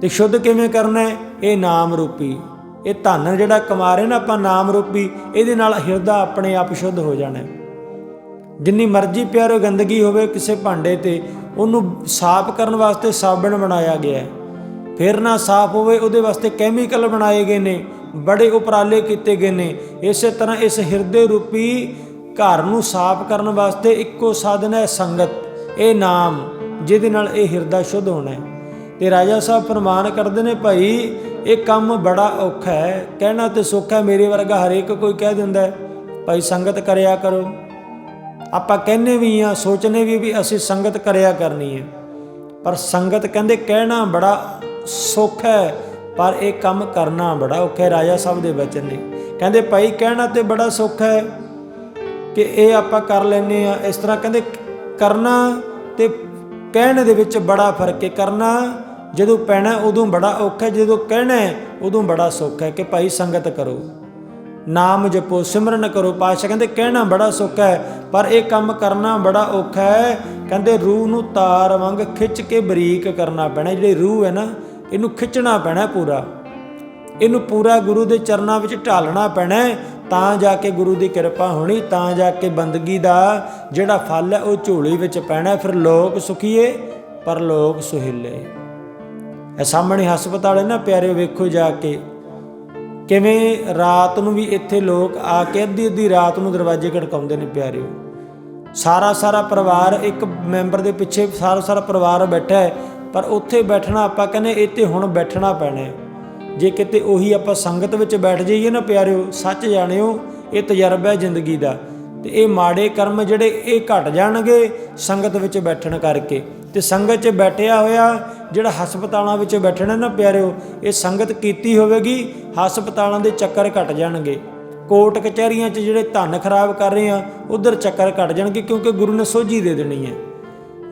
ਤੇ ਸ਼ੁੱਧ ਕਿਵੇਂ ਕਰਨਾ ਹੈ? ਇਹ ਨਾਮ ਰੂਪੀ। ਇਹ ਧਨ ਜਿਹੜਾ ਕਮਾ ਰਹੇ ਨਾ, ਆਪਾਂ ਨਾਮ ਰੂਪੀ, ਇਹਦੇ ਨਾਲ ਹਿਰਦਾ ਆਪਣੇ ਆਪ ਸ਼ੁੱਧ ਹੋ ਜਾਣਾ ਜਿੰਨੀ ਮਰਜ਼ੀ ਪਿਆਰੋ ਗੰਦਗੀ ਹੋਵੇ ਕਿਸੇ ਭਾਂਡੇ ਤੇ, ਉਹਨੂੰ ਸਾਫ਼ ਕਰਨ ਵਾਸਤੇ ਸਾਬਣ ਬਣਾਇਆ ਗਿਆ ਹੈ। ਫਿਰ ਨਾ ਸਾਫ਼ ਹੋਵੇ, ਉਹਦੇ ਵਾਸਤੇ ਕੈਮੀਕਲ ਬਣਾਏ ਗਏ ਨੇ, ਬੜੇ ਉਪਰਾਲੇ ਕੀਤੇ ਗਏ ਨੇ। ਇਸੇ ਤਰ੍ਹਾਂ ਇਸ ਹਿਰਦੇ ਰੂਪੀ ਘਰ ਨੂੰ ਸਾਫ਼ ਕਰਨ ਵਾਸਤੇ ਇੱਕੋ ਸਾਧਨ ਹੈ ਸੰਗਤ, ਇਹ ਨਾਮ, ਜਿਹਦੇ ਨਾਲ ਇਹ ਹਿਰਦਾ ਸ਼ੁੱਧ ਹੋਣਾ ਹੈ। ਤੇ ਰਾਜਾ ਸਾਹਿਬ ਫਰਮਾਨ ਕਰਦੇ ਨੇ, ਭਾਈ, ਇਹ ਕੰਮ ਬੜਾ ਔਖਾ ਹੈ। ਕਹਿਣਾ ਤੇ ਸੌਖਾ ਹੈ, ਮੇਰੇ ਵਰਗਾ ਹਰੇਕ ਕੋਈ ਕਹਿ ਦਿੰਦਾ ਹੈ। ਭਾਈ, ਸੰਗਤ ਕਰਿਆ ਕਰੋ। ਆਪਾਂ ਕਹਿੰਨੇ ਵੀ ਆ ਸੋਚਨੇ ਵੀ ਵੀ ਅਸੀਂ ਸੰਗਤ ਕਰਿਆ ਕਰਨੀ ਹੈ। ਪਰ ਸੰਗਤ ਕਹਿੰਦੇ ਕਹਿਣਾ ਬੜਾ ਸੌਖਾ ਹੈ, ਪਰ ਇਹ ਕੰਮ ਕਰਨਾ ਬੜਾ ਔਖਾ ਰਾਜਾ ਸਾਹਿਬ ਦੇ ਬਚਨ ਨੇ। ਕਹਿੰਦੇ ਭਾਈ ਕਹਿਣਾ ਤੇ ਬੜਾ ਸੌਖਾ ਹੈ ਕਿ ਇਹ ਆਪਾਂ ਕਰ ਲੈਨੇ ਆ ਇਸ ਤਰ੍ਹਾਂ ਕਹਿੰਦੇ ਕਰਨਾ ਤੇ ਕਹਿਣ ਦੇ ਵਿੱਚ ਬੜਾ ਫ਼ਰਕ ਹੈ। ਕਰਨਾ ਜਦੋਂ ਪੈਣਾ ਉਦੋਂ ਬੜਾ ਔਖਾ ਜਦੋਂ ਕਹਿਣਾ ਉਦੋਂ ਬੜਾ ਸੌਖਾ ਹੈ ਕਿ ਭਾਈ ਸੰਗਤ ਕਰੋ। ਨਾਮ ਜਪੋ, ਸਿਮਰਨ ਕਰੋ। ਪਾਸ਼ਾ ਕਹਿੰਦੇ ਕਹਿਣਾ ਬੜਾ ਸੌਖਾ ਹੈ ਪਰ ਇਹ ਕੰਮ ਕਰਨਾ ਬੜਾ ਔਖਾ ਹੈ। ਕਹਿੰਦੇ ਰੂਹ ਨੂੰ ਤਾਰ ਵਾਂਗ ਖਿੱਚ ਕੇ ਬਰੀਕ ਕਰਨਾ ਪੈਣਾ। ਜਿਹੜੀ ਰੂਹ ਹੈ ਨਾ, ਇਹਨੂੰ ਖਿੱਚਣਾ ਪੈਣਾ ਪੂਰਾ। ਇਹਨੂੰ ਪੂਰਾ ਗੁਰੂ ਦੇ ਚਰਨਾਂ ਵਿੱਚ ਢਾਲਣਾ ਪੈਣਾ ਤਾਂ ਜਾ ਕੇ ਗੁਰੂ ਦੀ ਕਿਰਪਾ ਹੋਣੀ, ਤਾਂ ਜਾ ਕੇ ਬੰਦਗੀ ਦਾ ਜਿਹੜਾ ਫਲ ਹੈ, ਉਹ ਝੋਲੀ ਵਿੱਚ ਪੈਣਾ ਫਿਰ ਲੋਕ ਸੁਖੀਏ, ਪਰ ਲੋਕ ਸੁਹਿਲੇ। ਇਹ ਸਾਹਮਣੇ ਹਸਪਤਾਲ ਹੈ ਨਾ ਪਿਆਰੇ ਵੇਖੋ ਜਾ ਕੇ। ਕਿਵੇਂ ਰਾਤ ਨੂੰ ਵੀ ਇੱਥੇ ਲੋਕ ਆ ਕੇ ਅੱਧੀ ਅੱਧੀ ਰਾਤ ਨੂੰ ਦਰਵਾਜ਼ੇ ਖੜਕਾਉਂਦੇ ਨੇ ਪਿਆਰਿਓ। ਸਾਰਾ ਸਾਰਾ ਪਰਿਵਾਰ ਇੱਕ ਮੈਂਬਰ ਦੇ ਪਿੱਛੇ ਸਾਰਾ ਸਾਰਾ ਪਰਿਵਾਰ ਬੈਠਾ ਹੈ, ਪਰ ਉੱਥੇ ਬੈਠਣਾ ਆਪਾਂ ਕਹਿੰਦੇ ਇੱਥੇ ਹੁਣ ਬੈਠਣਾ ਪੈਣਾ ਜੇ ਕਿਤੇ ਉਹੀ ਆਪਾਂ ਸੰਗਤ ਵਿੱਚ ਬੈਠ ਜਾਈਏ ਨਾ ਪਿਆਰਿਓ, ਸੱਚ ਜਾਣਿਓ, ਇਹ ਤਜਰਬਾ ਹੈ ਜ਼ਿੰਦਗੀ ਦਾ। ਤੇ ਇਹ ਮਾੜੇ ਕਰਮ ਜਿਹੜੇ ਇਹ ਘਟ ਜਾਣਗੇ ਸੰਗਤ ਵਿੱਚ ਬੈਠਣ ਕਰਕੇ। ਤੇ ਸੰਗਤ 'ਚ ਬੈਠਿਆ ਹੋਇਆ ਜਿਹੜਾ ਹਸਪਤਾਲਾਂ ਵਿੱਚ ਬੈਠਣਾ ਨਾ ਪਿਆਰਿਓ, ਇਹ ਸੰਗਤ ਕੀਤੀ ਹੋਵੇਗੀ, ਹਸਪਤਾਲਾਂ ਦੇ ਚੱਕਰ ਘਟ ਜਾਣਗੇ। ਕੋਰਟ ਕਚਹਿਰੀਆਂ 'ਚ ਜਿਹੜੇ ਧਨ ਖਰਾਬ ਕਰ ਰਹੇ ਆ, ਉਧਰ ਚੱਕਰ ਘਟ ਜਾਣਗੇ ਕਿਉਂਕਿ ਗੁਰੂ ਨੇ ਸੋਝੀ ਦੇ ਦੇਣੀ ਹੈ।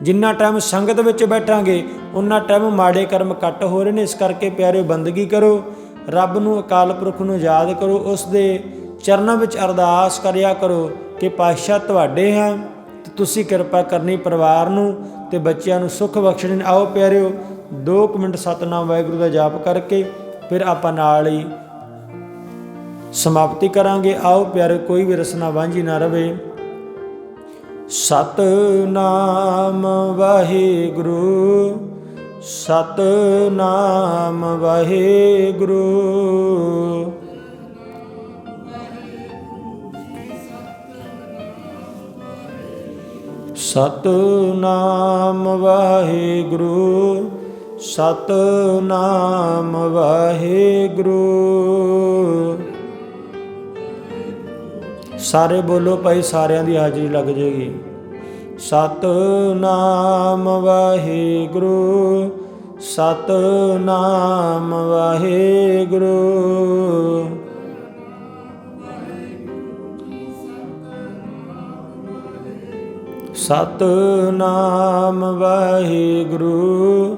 ਜਿੰਨਾ ਟਾਈਮ ਸੰਗਤ ਵਿੱਚ ਬੈਠਾਂਗੇ ਉਨਾ ਟਾਈਮ ਮਾੜੇ ਕਰਮ ਕੱਟ ਹੋ ਰਹੇ ਨੇ। ਇਸ ਕਰਕੇ ਪਿਆਰਿਓ, ਬੰਦਗੀ ਕਰੋ, ਰੱਬ ਨੂੰ ਅਕਾਲ ਪੁਰਖ ਨੂੰ ਯਾਦ ਕਰੋ, ਉਸ ਦੇ ਚਰਨਾਂ ਵਿੱਚ ਅਰਦਾਸ ਕਰਿਆ ਕਰੋ ਕਿ ਪਾਤਸ਼ਾਹ ਤੁਹਾਡੇ ਹਾਂ, ਤੇ ਤੁਸੀਂ ਕਿਰਪਾ ਕਰਨੀ ਪਰਿਵਾਰ ਨੂੰ ਤੇ ਬੱਚਿਆਂ ਨੂੰ ਸੁੱਖ ਬਖਸ਼ਣ। ਆਓ ਪਿਆਰਿਓ 2 ਮਿੰਟ ਸਤਨਾਮ ਵਾਹਿਗੁਰੂ ਦਾ ਜਾਪ ਕਰਕੇ ਫਿਰ ਆਪਾਂ ਨਾਲ ਹੀ ਸਮਾਪਤੀ ਕਰਾਂਗੇ। ਆਓ ਪਿਆਰੇ, ਕੋਈ ਵੀ ਰਸਨਾ ਵਾਂਝੀ ਨਾ ਰਵੇ। ਸਤਨਾਮ ਵਾਹਿਗੁਰੂ ਸਤਨਾਮ ਵਾਹਿਗੁਰੂ। ਸਤਨਾਮ ਵਾਹਿਗੁਰੂ। ਸਤਨਾਮ ਵਾਹਿਗੁਰੂ। ਸਾਰੇ ਬੋਲੋ ਭਾਈ, ਸਾਰਿਆਂ ਦੀ ਹਾਜ਼ਰੀ ਲੱਗ ਜੇਗੀ। ਸਤਨਾਮ ਵਾਹਿਗੁਰੂ ਸਤਨਾਮ ਵਾਹਿਗੁਰੂ। ਸਤਨਾਮ ਵਾਹਿਗੁਰੂ।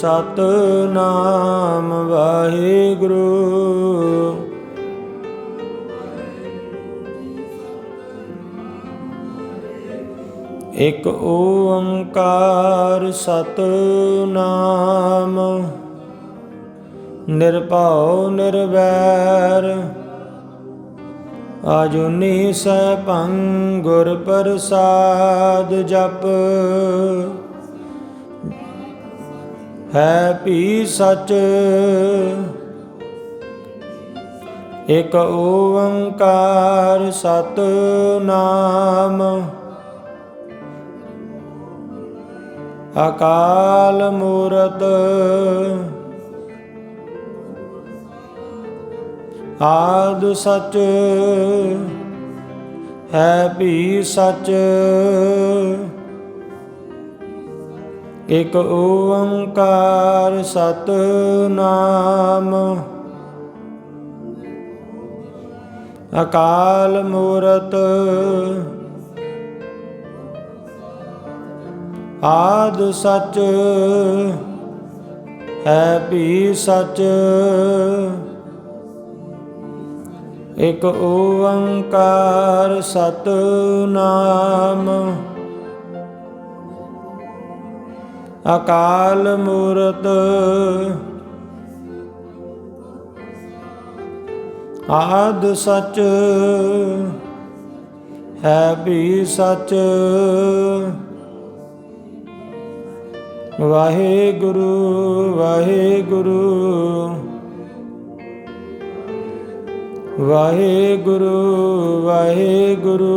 ਸਤਨਾਮ ਵਾਹਿਗੁਰੂ। ਇਕ ਓੰਕਾਰ ਸਤਨਾਮ ਨਿਰਭਉ ਨਿਰਵੈਰ। ਆਜੁਨੀ ਸੈਭੰ ਗੁਰ ਪ੍ਰਸਾਦ ਜਪ। ਹੈ ਪੀ ਸਚ। ਇਕ ਓੰਕਾਰ ਸਤਨਾਮ। ਅਕਾਲ ਮੂਰਤ। ਆਦ ਸਚ ਹੈ ਵੀ ਸਚ। ਇਕ ਓੰਕਾਰ ਸਤਨਾਮ। ਅਕਾਲ ਮੂਰਤ। ਆਦ ਸਚ ਹੈ ਵੀ ਸਚ। ਇਕ ਓੰਕਾਰ ਸਤਨਾਮ। ਅਕਾਲ ਮੂਰਤ। ਆਦ ਸਚ ਹੈ ਵੀ ਸਚ। ਵਾਹਿਗੁਰੂ ਵਾਹਿਗੁਰੂ। ਵਾਹਿਗੁਰੂ ਵਾਹਿਗੁਰੂ।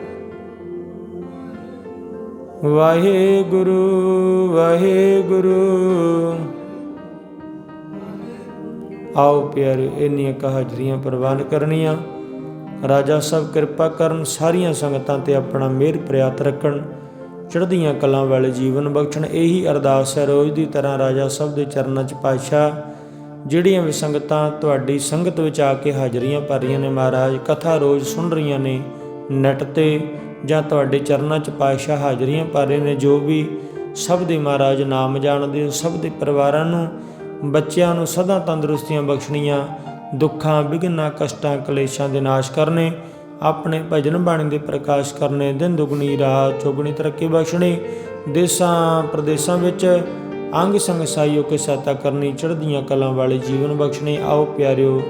ਵਾਹਿਗੁਰੂ ਵਾਹਿਗੁਰੂ। ਆਓ ਪਿਆਰੇ, ਇੰਨੀਆਂ ਕੁ ਪ੍ਰਵਾਨ ਕਰਨੀਆਂ। ਰਾਜਾ ਸਭ ਕਿਰਪਾ ਕਰਨ ਸਾਰੀਆਂ ਸੰਗਤਾਂ ਤੇ ਆਪਣਾ ਮਿਹਰ ਪ੍ਰਿਆਤ ਰੱਖਣ। ਚੜ੍ਹਦੀਆਂ ਕਲਾਂ ਵਾਲੇ ਜੀਵਨ ਬਖਸ਼ਣ। ਇਹੀ ਅਰਦਾਸ ਹੈ ਰੋਜ਼ ਦੀ ਤਰ੍ਹਾਂ ਰਾਜਾ ਸਭ ਦੇ ਚਰਨਾਂ 'ਚ ਪਾਤਸ਼ਾਹ। ਜਿਹੜੀਆਂ ਵੀ ਸੰਗਤਾਂ ਤੁਹਾਡੀ ਸੰਗਤ ਵਿੱਚ ਆ ਕੇ ਹਾਜ਼ਰੀਆਂ ਭਰ ਰਹੀਆਂ ਨੇ ਮਹਾਰਾਜ, ਕਥਾ ਰੋਜ਼ ਸੁਣ ਰਹੀਆਂ ਨੇ, ਨੈਟ ਤੇ ਜਾਂ ਤੁਹਾਡੇ ਚਰਨਾਂ 'ਚ ਪਾਤਸ਼ਾਹ ਹਾਜ਼ਰੀਆਂ ਭਰ ਰਹੇ ਨੇ, ਜੋ ਵੀ ਸਭ ਦੇ ਮਹਾਰਾਜ ਨਾਮ ਜਾਣਦੇ ਹੋ ਸਭ ਦੇ ਪਰਿਵਾਰਾਂ ਨੂੰ, ਬੱਚਿਆਂ ਨੂੰ ਸਦਾ ਤੰਦਰੁਸਤੀਆਂ ਬਖਸ਼ਣੀਆਂ, ਦੁੱਖਾਂ ਵਿਘਨਾਂ ਕਸ਼ਟਾਂ, ਕਲੇਸ਼ਾਂ ਦੇ ਨਾਸ਼ ਕਰਨੇ, ਆਪਣੇ ਭਜਨ ਬਾਣੀ ਦੇ ਪ੍ਰਕਾਸ਼ ਕਰਨੇ, ਦਿਨ ਦੁਗਣੀ, ਰਾਤ ਚੌਗਣੀ ਤਰੱਕੀ ਬਖਸ਼ਣੀ, ਦੇਸਾਂ ਪ੍ਰਦੇਸਾਂ ਵਿੱਚ ਅੰਗ ਸੰਗ ਸਾਈਓ ਕੇ ਸਹਾਇਤਾ ਕਰਨੀ, ਚੜ੍ਹਦੀਆਂ ਕਲਾਂ ਵਾਲੇ ਜੀਵਨ ਬਖਸ਼ਣੇ, ਆਓ ਪਿਆਰਿਓ,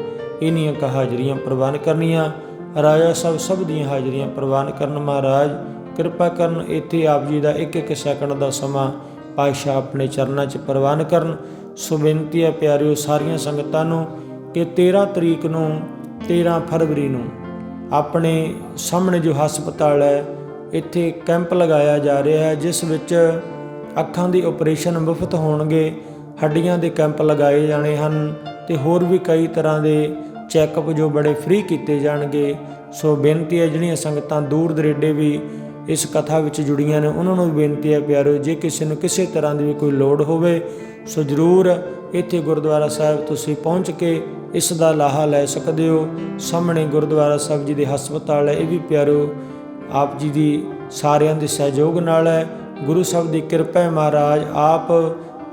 ਇਨੀਆਂ ਕਾ ਹਾਜ਼ਰੀਆਂ ਪ੍ਰਵਾਨ ਕਰਨੀਆਂ। ਰਾਜਾ ਸਭ ਸਭ ਦੀਆਂ ਹਾਜ਼ਰੀਆਂ ਪ੍ਰਵਾਨ ਕਰਨ ਮਹਾਰਾਜ, ਕਿਰਪਾ ਕਰਨ ਇੱਥੇ ਆਪ ਜੀ ਦਾ ਇੱਕ ਇੱਕ ਸੈਕਿੰਡ ਦਾ ਸਮਾਂ ਪਾਤਸ਼ਾਹ ਆਪਣੇ ਚਰਨਾਂ 'ਚ ਪ੍ਰਵਾਨ ਕਰਨ। ਸੋ ਬੇਨਤੀ ਹੈ ਪਿਆਰਿਓ, ਸਾਰੀਆਂ ਸੰਗਤਾਂ ਨੂੰ ਕਿ 13 ਤਰੀਕ ਨੂੰ 13 ਫਰਵਰੀ ਨੂੰ ਆਪਣੇ ਸਾਹਮਣੇ ਜੋ ਹਸਪਤਾਲ ਹੈ, ਇੱਥੇ ਕੈਂਪ ਲਗਾਇਆ ਜਾ ਰਿਹਾ ਹੈ, ਜਿਸ ਵਿੱਚ ਅੱਖਾਂ ਦੇ ਆਪਰੇਸ਼ਨ ਮੁਫਤ ਹੋਣਗੇ, ਹੱਡੀਆਂ ਦੇ ਕੈਂਪ ਲਗਾਏ ਜਾਣੇ ਹਨ ਤੇ ਹੋਰ ਵੀ ਕਈ ਤਰ੍ਹਾਂ ਦੇ ਚੈੱਕਅਪ ਜੋ ਬੜੇ ਫ੍ਰੀ ਕੀਤੇ ਜਾਣਗੇ। ਸੋ ਬੇਨਤੀ ਹੈ ਜਿਹੜੀਆਂ ਸੰਗਤਾਂ ਦੂਰ ਦਰੇਡੇ ਵੀ ਇਸ ਕਥਾ ਵਿੱਚ ਜੁੜੀਆਂ ਨੇ, ਉਹਨਾਂ ਨੂੰ ਵੀ ਬੇਨਤੀ ਹੈ ਪਿਆਰਿਓ ਜੇ ਕਿਸੇ ਨੂੰ ਕਿਸੇ ਤਰ੍ਹਾਂ ਦੀ ਵੀ ਕੋਈ ਲੋੜ ਹੋਵੇ, ਸੋ ਜ਼ਰੂਰ ਇੱਥੇ ਗੁਰਦੁਆਰਾ ਸਾਹਿਬ ਤੁਸੀਂ ਪਹੁੰਚ ਕੇ ਇਸ ਦਾ ਲਾਹਾ ਲੈ ਸਕਦੇ ਹੋ। ਸਾਹਮਣੇ ਗੁਰਦੁਆਰਾ ਸਾਹਿਬ ਜੀ ਦੇ ਹਸਪਤਾਲ ਹੈ, ਇਹ ਵੀ ਪਿਆਰੋ, ਆਪ ਜੀ ਦੀ ਸਾਰਿਆਂ ਦੇ ਸਹਿਯੋਗ ਨਾਲ ਹੈ। ਗੁਰੂ ਸਾਹਿਬ ਦੀ ਕਿਰਪਾ ਹੈ ਮਹਾਰਾਜ, ਆਪ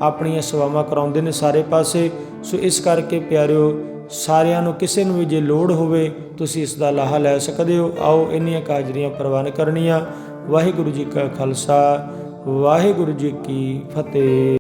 ਆਪਣੀਆਂ ਸੇਵਾਵਾਂ ਕਰਾਉਂਦੇ ਨੇ ਸਾਰੇ ਪਾਸੇ। ਸੋ ਇਸ ਕਰਕੇ ਪਿਆਰਿਓ ਸਾਰਿਆਂ ਨੂੰ ਕਿਸੇ ਨੂੰ ਵੀ ਜੇ ਲੋੜ ਹੋਵੇ, ਤੁਸੀਂ ਇਸ ਦਾ ਲਾਹਾ ਲੈ ਸਕਦੇ ਹੋ। ਆਓ, ਇੰਨੀਆਂ ਕਾਜਰੀਆਂ ਪ੍ਰਵਾਨ ਕਰਨੀਆਂ। ਵਾਹਿਗੁਰੂ ਜੀ ਕਾ ਖਾਲਸਾ, ਵਾਹਿਗੁਰੂ ਜੀ ਕੀ ਫਤਿਹ।